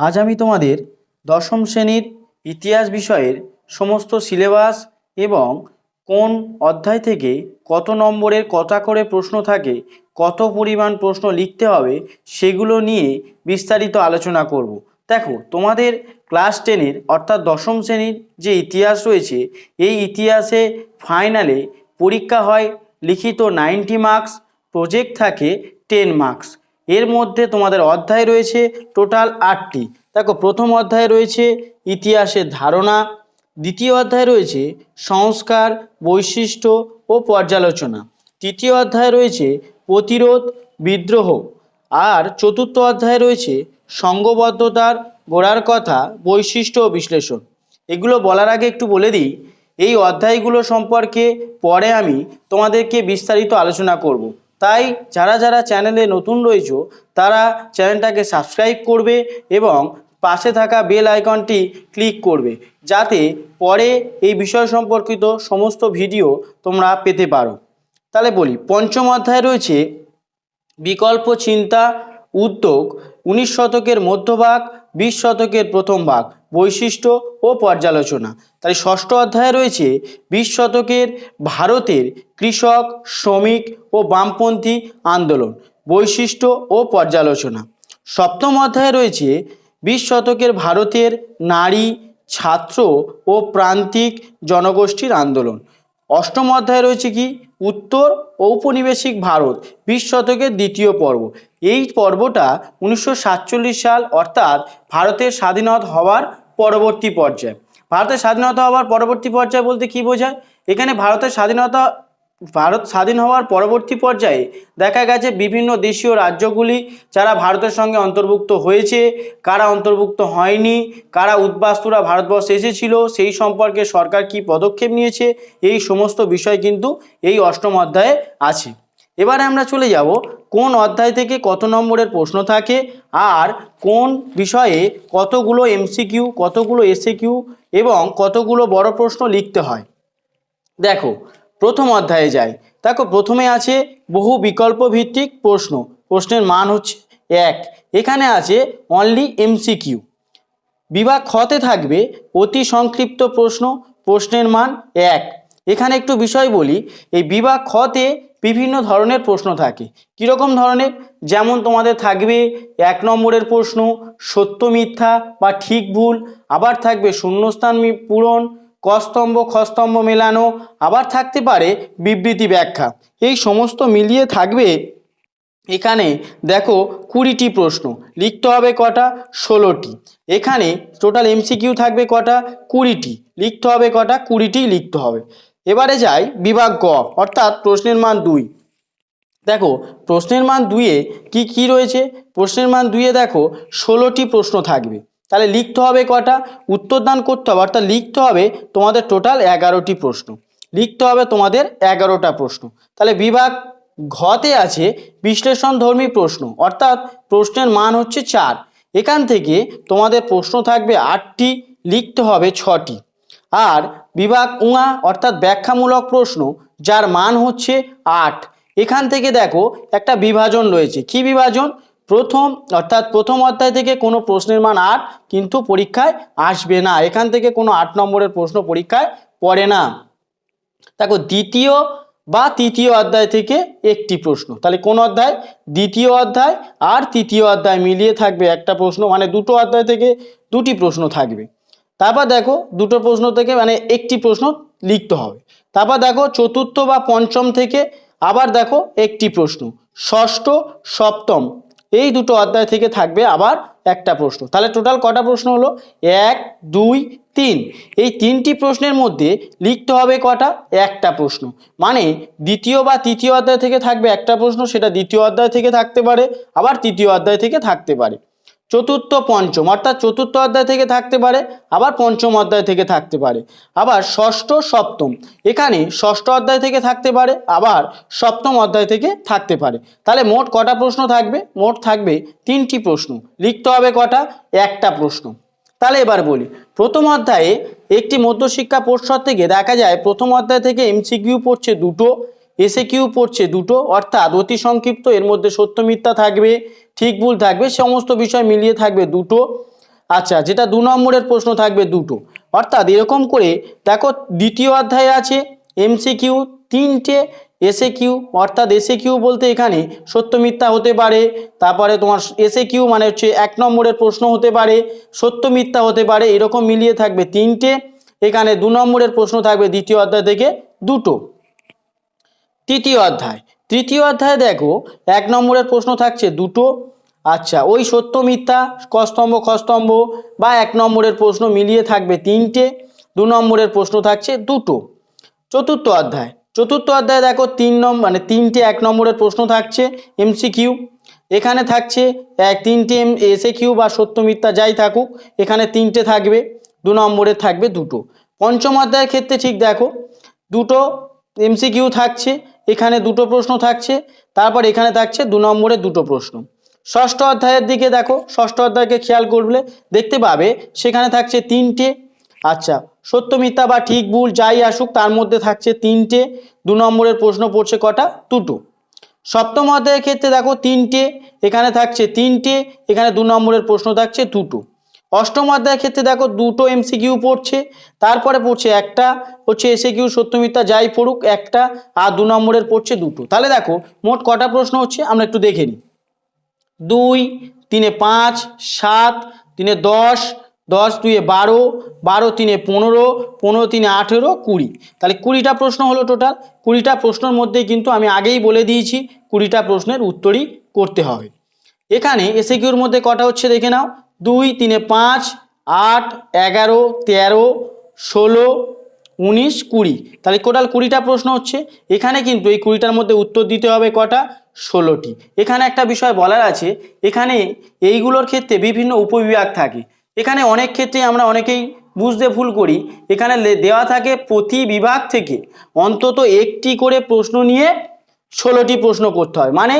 আজ আমি তোমাদের দশম শ্রেণির ইতিহাস বিষয়ের সমস্ত সিলেবাস এবং কোন অধ্যায় থেকে কত নম্বরের কটা করে প্রশ্ন থাকে, কত পরিমাণ প্রশ্ন লিখতে হবে, সেগুলো নিয়ে বিস্তারিত আলোচনা করব। দেখো, তোমাদের ক্লাস টেনের অর্থাৎ দশম শ্রেণির যে ইতিহাস রয়েছে, এই ইতিহাসে ফাইনালে পরীক্ষা হয় লিখিত নাইনটি মার্কস, প্রজেক্ট থাকে টেন মার্কস। এর মধ্যে তোমাদের অধ্যায় রয়েছে টোটাল আটটি। দেখো, প্রথম অধ্যায় রয়েছে ইতিহাসের ধারণা, দ্বিতীয় অধ্যায় রয়েছে সংস্কার, বৈশিষ্ট্য ও পর্যালোচনা, তৃতীয় অধ্যায় রয়েছে প্রতিরোধ, বিদ্রোহ, আর চতুর্থ অধ্যায় রয়েছে সঙ্গবদ্ধতার গোড়ার কথা, বৈশিষ্ট্য ও বিশ্লেষণ। এগুলো বলার আগে একটু বলে দিই, এই অধ্যায়গুলো সম্পর্কে পরে আমি তোমাদেরকে বিস্তারিত আলোচনা করব। তাই যারা যারা চ্যানেলে নতুন রয়েছো, তারা চ্যানেলটাকে সাবস্ক্রাইব করবে এবং পাশে থাকা বেল আইকনটি ক্লিক করবে, যাতে পরে এই বিষয় সম্পর্কিত সমস্ত ভিডিও তোমরা পেতে পারো। তাহলে বলি, পঞ্চম অধ্যায় রয়েছে, বিকল্প চিন্তা, উদ্যোগ, উনিশ শতকের মধ্যভাগ বিশ শতকের প্রথম ভাগ বৈশিষ্ট্য ও পর্যালোচনা। তাই ষষ্ঠ অধ্যায়ে রয়েছে বিশ শতকের ভারতের কৃষক, শ্রমিক ও বামপন্থী আন্দোলন, বৈশিষ্ট্য ও পর্যালোচনা। সপ্তম অধ্যায়ে রয়েছে বিশ শতকের ভারতের নারী, ছাত্র ও প্রান্তিক জনগোষ্ঠীর আন্দোলন। অষ্টম অধ্যায় রয়েছে কি? উত্তর ঔপনিবেশিক ভারত, বিশ শতকের দ্বিতীয় পর্ব। এই পর্বটা উনিশশো সাতচল্লিশ সাল অর্থাৎ ভারতের স্বাধীনতা হওয়ার পরবর্তী পর্যায়। ভারতের স্বাধীনতা হওয়ার পরবর্তী পর্যায় বলতে কি বোঝায়? এখানে ভারতের স্বাধীনতা ভারত স্বাধীন হওয়ার পরবর্তী পর্যায়ে দেখা গেছে বিভিন্ন দেশীয় রাজ্যগুলি যারা ভারতের সঙ্গে অন্তর্ভুক্ত হয়েছে, কারা অন্তর্ভুক্ত হয়নি, কারা উদ্বাস্তুরা ভারতবর্ষে এসেছিল, সেই সম্পর্কে সরকার কি পদক্ষেপ নিয়েছে, এই সমস্ত বিষয় কিন্তু এই অষ্টম অধ্যায়ে আছে। এবারে আমরা চলে যাব কোন অধ্যায় থেকে কত নম্বরের প্রশ্ন থাকে, আর কোন বিষয়ে কতগুলো এমসিকিউ কতগুলো এসএকিউ এবং কতগুলো বড় প্রশ্ন লিখতে হয়। দেখো প্রথম অধ্যায়ে যাই। দেখো, প্রথমে আছে বহু বিকল্প ভিত্তিক প্রশ্ন। প্রশ্নের মান হচ্ছে এক। এখানে আছে অনলি এমসিকিউ বিভাগ খতে থাকবে অতি সংক্ষিপ্ত প্রশ্ন, প্রশ্নের মান এক। এখানে একটু বিষয় বলি, এই বিভাগ খতে বিভিন্ন ধরনের প্রশ্ন থাকে। কীরকম ধরনের? যেমন তোমাদের থাকবে এক নম্বরের প্রশ্ন, সত্য মিথ্যা বা ঠিক ভুল। আবার থাকবে শূন্যস্থান পূরণ কস্তম্ভ, খস্তম্ভ মেলানো আবার থাকতে পারে বিবৃতি ব্যাখ্যা। এই সমস্ত মিলিয়ে থাকবে এখানে দেখো কুড়িটি প্রশ্ন। লিখতে হবে কটা? ষোলোটি। এখানে টোটাল এমসিকিউ থাকবে কটা? কুড়িটি। লিখতে হবে কটা? কুড়িটি লিখতে হবে। এবারে যাই বিভাগ গ, অর্থাৎ প্রশ্নের মান দুই। দেখো, প্রশ্নের মান দুইয়ে কি কি রয়েছে? প্রশ্নের মান দুইয়ে দেখো, ষোলোটি প্রশ্ন থাকবে। তাহলে লিখতে হবে কটা? উত্তরদান করতে হবে। অর্থাৎ লিখতে হবে তোমাদের টোটাল এগারোটি প্রশ্ন। লিখতে হবে তোমাদের এগারোটা প্রশ্ন। তাহলে বিভাগ ঘতে আছে বিশ্লেষণধর্মী প্রশ্ন। অর্থাৎ প্রশ্নের মান হচ্ছে চার। এখান থেকে তোমাদের প্রশ্ন থাকবে আটটি, লিখতে হবে ছটি। আর বিভাগ উঙা, অর্থাৎ ব্যাখ্যামূলক প্রশ্ন, যার মান হচ্ছে আট। এখান থেকে দেখো একটা বিভাজন রয়েছে। কি বিভাজন? প্রথম, অর্থাৎ প্রথম অধ্যায় থেকে কোনো প্রশ্নের মান আট, কিন্তু পরীক্ষায় আসবে না। এখান থেকে কোনো আট নম্বরের প্রশ্ন পরীক্ষায় পড়ে না। দেখো, দ্বিতীয় বা তৃতীয় অধ্যায় থেকে একটি প্রশ্ন। তাহলে কোন অধ্যায়? দ্বিতীয় অধ্যায় আর তৃতীয় অধ্যায় মিলিয়ে থাকবে একটা প্রশ্ন মানে দুটো অধ্যায় থেকে দুটি প্রশ্ন থাকবে। তারপর দেখো, দুটো প্রশ্ন থেকে মানে একটি প্রশ্ন লিখতে হবে। তারপর দেখো, চতুর্থ বা পঞ্চম থেকে আবার দেখো একটি প্রশ্ন। ষষ্ঠ, সপ্তম এই দুটো অধ্যায় থেকে থাকবে আবার একটা প্রশ্ন। তাহলে টোটাল কটা প্রশ্ন হলো? এক, দুই, তিন। এই তিনটি প্রশ্নের মধ্যে লিখতে হবে কটা? একটা প্রশ্ন। মানে দ্বিতীয় বা তৃতীয় অধ্যায় থেকে থাকবে একটা প্রশ্ন, সেটা দ্বিতীয় অধ্যায় থেকে থাকতে পারে, আবার তৃতীয় অধ্যায় থেকে থাকতে পারে। চতুর্থ পঞ্চম, অর্থাৎ চতুর্থ অধ্যায় থেকে থাকতে পারে, আবার পঞ্চম অধ্যায় থেকে থাকতে পারে। আবার ষষ্ঠ, সপ্তম, এখানে ষষ্ঠ অধ্যায় থেকে থাকতে পারে, আবার সপ্তম অধ্যায় থেকে থাকতে পারে। তাহলে মোট কটা প্রশ্ন থাকবে? মোট থাকবে তিনটি প্রশ্ন। লিখতে হবে কটা? একটা প্রশ্ন। তাহলে এবার বলি, প্রথম অধ্যায়ে একটি মধ্যশিক্ষা পর্ষদ থেকে দেখা যায়, প্রথম অধ্যায় থেকে এমসিকিউ পড়ছে দুটো এসে কিউ পড়ছে দুটো, অর্থাৎ অতি সংক্ষিপ্ত, এর মধ্যে সত্য মিথ্যা থাকবে। ঠিক ভুল থাকবে, সমস্ত বিষয় মিলিয়ে থাকবে দুটো। আচ্ছা যেটা দু নম্বরের প্রশ্ন থাকবে দুটো। অর্থাৎ এরকম করে দেখো দ্বিতীয় অধ্যায়ে আছে এমসিকিউ তিনটে এসে কিউ অর্থাৎ এসে কিউ বলতে এখানে সত্য মিথ্যা হতে পারে, তারপরে তোমার এসে কিউ মানে হচ্ছে এক নম্বরের প্রশ্ন হতে পারে, সত্য মিথ্যা হতে পারে, এরকম মিলিয়ে থাকবে তিনটে। এখানে দু নম্বরের প্রশ্ন থাকবে দ্বিতীয় অধ্যায় থেকে দুটো। তৃতীয় অধ্যায় তৃতীয় অধ্যায়ে দেখো, এক নম্বরের প্রশ্ন থাকছে দুটো। আচ্ছা ওই সত্য, মিথ্যা, কস্তম্ভ খস্তম্ভ বা এক নম্বরের প্রশ্ন মিলিয়ে থাকবে তিনটে, দু নম্বরের প্রশ্ন থাকছে দুটো। চতুর্থ অধ্যায়, চতুর্থ অধ্যায়ে দেখো তিন নম্বর মানে তিনটে এক নম্বরের প্রশ্ন থাকছে এমসিকিউ এখানে থাকছে এক, তিনটে এম এসে কিউ বা সত্য, মিথ্যা যাই থাকুক, এখানে তিনটে থাকবে, দু নম্বরের থাকবে দুটো। পঞ্চম অধ্যায়ের ক্ষেত্রে ঠিক দেখো, দুটো এমসিকিউ থাকছে এখানে দুটো প্রশ্ন থাকছে, তারপর এখানে থাকছে দু নম্বরে দুটো প্রশ্ন। ষষ্ঠ অধ্যায়ের দিকে দেখো, ষষ্ঠ অধ্যায়কে খেয়াল করলে দেখতে পাবে, সেখানে থাকছে তিনটে আচ্ছা সত্য, মিথ্যা বা ঠিক, ভুল, যাই আসুক, তার মধ্যে থাকছে তিনটে, দু নম্বরের প্রশ্ন পড়ছে কটা? দুটো। সপ্তম অধ্যায়ের ক্ষেত্রে দেখো তিনটে, এখানে থাকছে তিনটে, এখানে দু নম্বরের প্রশ্ন থাকছে দুটো। অষ্টম অধ্যায়ের ক্ষেত্রে দেখো দুটো এমসিকিউ পড়ছে, তারপরে পড়ছে একটা, হচ্ছে এসে কিউ সত্য যাই পড়ুক, একটা, আর দু নম্বরের পড়ছে দুটো। তাহলে দেখো, মোট কটা প্রশ্ন হচ্ছে, আমরা একটু দেখে নিই। দুই, তিনে পাঁচ, সাত, তিনে দশ দশ দুয়ে বারো বারো তিনে পনেরো পনেরো তিনে আঠেরো, কুড়ি। তাহলে কুড়িটা প্রশ্ন হলো টোটাল, কুড়িটা প্রশ্নের মধ্যে কিন্তু আমি আগেই বলে দিয়েছি, কুড়িটা প্রশ্নের উত্তরই করতে হবে। এখানে এসে কিউর মধ্যে কটা হচ্ছে দেখে নাও দুই, তিনে পাঁচ, আট, এগারো, তেরো, ষোলো, উনিশ, কুড়ি। তাহলে টোটাল কুড়িটা প্রশ্ন হচ্ছে। এখানে কিন্তু এই কুড়িটার মধ্যে উত্তর দিতে হবে কটা? ষোলোটি। এখানে একটা বিষয় বলার আছে। এখানে এইগুলোর ক্ষেত্রে বিভিন্ন উপবিভাগ থাকে। এখানে অনেক ক্ষেত্রে আমরা অনেকেই বুঝতে ভুল করি। এখানে দেওয়া থাকে প্রতি বিভাগ থেকে অন্তত একটি করে প্রশ্ন নিয়ে ষোলোটি প্রশ্ন করতে হয়। মানে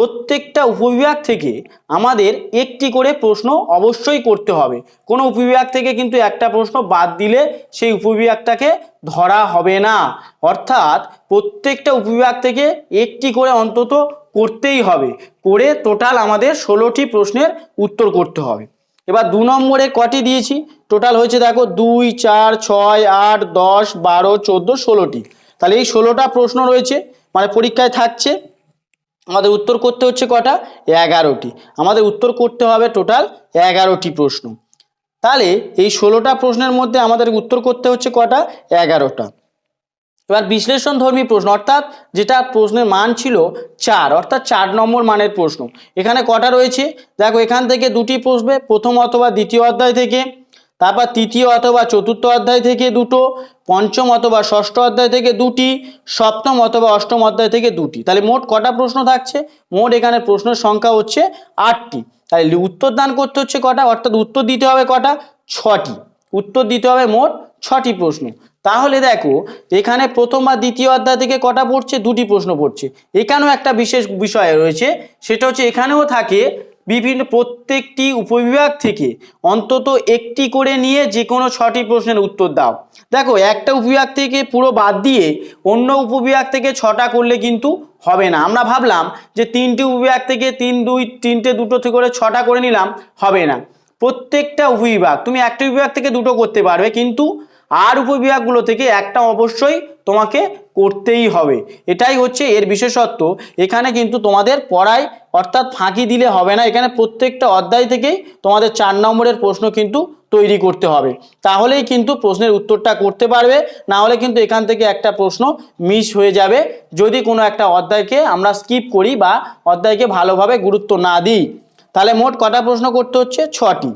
প্রত্যেকটা উপবিভাগ থেকে আমাদের একটি করে প্রশ্ন অবশ্যই করতে হবে। কোনো উপবিভাগ থেকে কিন্তু একটা প্রশ্ন বাদ দিলে সেই উপবিভাগটাকে ধরা হবে না। অর্থাৎ প্রত্যেকটা উপবিভাগ থেকে একটি করে অন্তত করতেই হবে। করে টোটাল আমাদের ষোলোটি প্রশ্নের উত্তর করতে হবে। এবার দু নম্বরে কটি দিয়েছি? টোটাল হয়েছে দেখো দুই, চার, ছয়, আট, দশ, বারো, চোদ্দ, ষোলোটি। তাহলে এই ষোলোটা প্রশ্ন রয়েছে। মানে পরীক্ষায় থাকছে। আমাদের উত্তর করতে হচ্ছে কটা? এগারোটি। আমাদের উত্তর করতে হবে টোটাল এগারোটি প্রশ্ন। তাহলে এই ষোলোটা প্রশ্নের মধ্যে আমাদের উত্তর করতে হচ্ছে কটা? এগারোটা। এবার বিশ্লেষণ ধর্মী প্রশ্ন, অর্থাৎ যেটা প্রশ্নের মান ছিল চার, অর্থাৎ চার নম্বর মানের প্রশ্ন। এখানে কটা রয়েছে? দেখো, এখান থেকে দুটি প্রশ্নে, প্রথম অথবা দ্বিতীয় অধ্যায় থেকে তারপর তৃতীয় অথবা চতুর্থ অধ্যায় থেকে দুটো, পঞ্চম অথবা ষষ্ঠ অধ্যায় থেকে দুটি, সপ্তম অথবা অষ্টম অধ্যায় থেকে দুটি। তাহলে মোট কটা প্রশ্ন থাকছে? মোট এখানে প্রশ্নের সংখ্যা হচ্ছে আটটি। তাহলে উত্তর দান করতে হচ্ছে কটা? অর্থাৎ উত্তর দিতে হবে কটা? ছটি। উত্তর দিতে হবে মোট ছটি প্রশ্ন। তাহলে দেখো, এখানে প্রথম বা দ্বিতীয় অধ্যায় থেকে কটা পড়ছে? দুটি প্রশ্ন পড়ছে। এখানেও একটা বিশেষ বিষয় রয়েছে। সেটা হচ্ছে এখানেও থাকে বিভিন্ন প্রত্যেকটি উপবিভাগ থেকে অন্তত একটি করে নিয়ে যে কোনো ছটি প্রশ্নের উত্তর দাও। দেখো, একটা উপবিভাগ থেকে পুরো বাদ দিয়ে অন্য উপবিভাগ থেকে ছটা করলে কিন্তু হবে না। আমরা ভাবলাম যে তিনটি উপবিভাগ থেকে তিন, দুই, তিনটে, দুটো থেকে করে ছটা করে নিলাম, হবে না। প্রত্যেকটা উপবিভাগ, তুমি একটা বিভাগ থেকে দুটো করতে পারবে, কিন্তু আর উপবিভাগগুলো থেকে একটা অবশ্যই তোমাকে করতেই হবে। এটাই হচ্ছে এর বিশেষত্ব। এখানে কিন্তু তোমাদের পড়ায় অর্থাৎ ফাঁকি দিলে হবে না। এখানে প্রত্যেকটা অধ্যায় থেকেই তোমাদের চার নম্বরের প্রশ্ন কিন্তু তৈরি করতে হবে। তাহলেই কিন্তু প্রশ্নের উত্তরটা করতে পারবে। না হলে কিন্তু এখান থেকে একটা প্রশ্ন মিস হয়ে যাবে। যদি কোনো একটা অধ্যায়কে আমরা স্কিপ করি বা অধ্যায়কে ভালোভাবে গুরুত্ব না দিই, তাহলে মোট কটা প্রশ্ন করতে হচ্ছে? ছটি।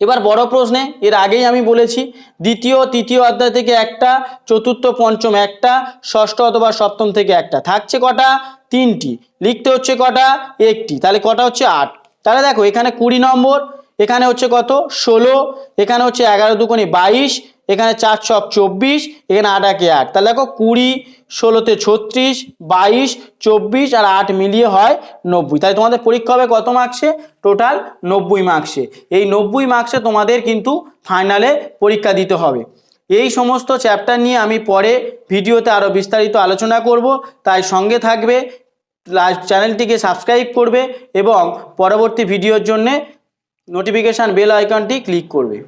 এবার বড় প্রশ্নে, এর আগেই আমি বলেছি, দ্বিতীয়, তৃতীয় অধ্যায় থেকে একটা, চতুর্থ, পঞ্চম একটা, ষষ্ঠ অথবা সপ্তম থেকে একটা। থাকছে কটা? তিনটি। লিখতে হচ্ছে কটা? একটি। তাহলে কটা হচ্ছে আট? তাহলে দেখো, এখানে কুড়ি নম্বর, এখানে হচ্ছে কত? ষোলো, এখানে হচ্ছে এগারো দুকোনি বাইশ, এখানে চার ছক চব্বিশ, এখানে আট একে আট। তাহলে দেখো কুড়ি ষোলোতে ছত্রিশ, বাইশ, চব্বিশ আর আট মিলিয়ে হয় নব্বই। তাই তোমাদের পরীক্ষা হবে কত মার্কসে টোটাল নব্বই মার্কসে এই নব্বই মার্কসে তোমাদের কিন্তু ফাইনালে পরীক্ষা দিতে হবে। এই সমস্ত চ্যাপ্টার নিয়ে আমি পরে ভিডিওতে আরও বিস্তারিত আলোচনা করব। তাই সঙ্গে থাকবে চ্যানেলটিকে সাবস্ক্রাইব করবে এবং পরবর্তী ভিডিওর জন্যে নোটিফিকেশান বেল আইকনটি ক্লিক করবে।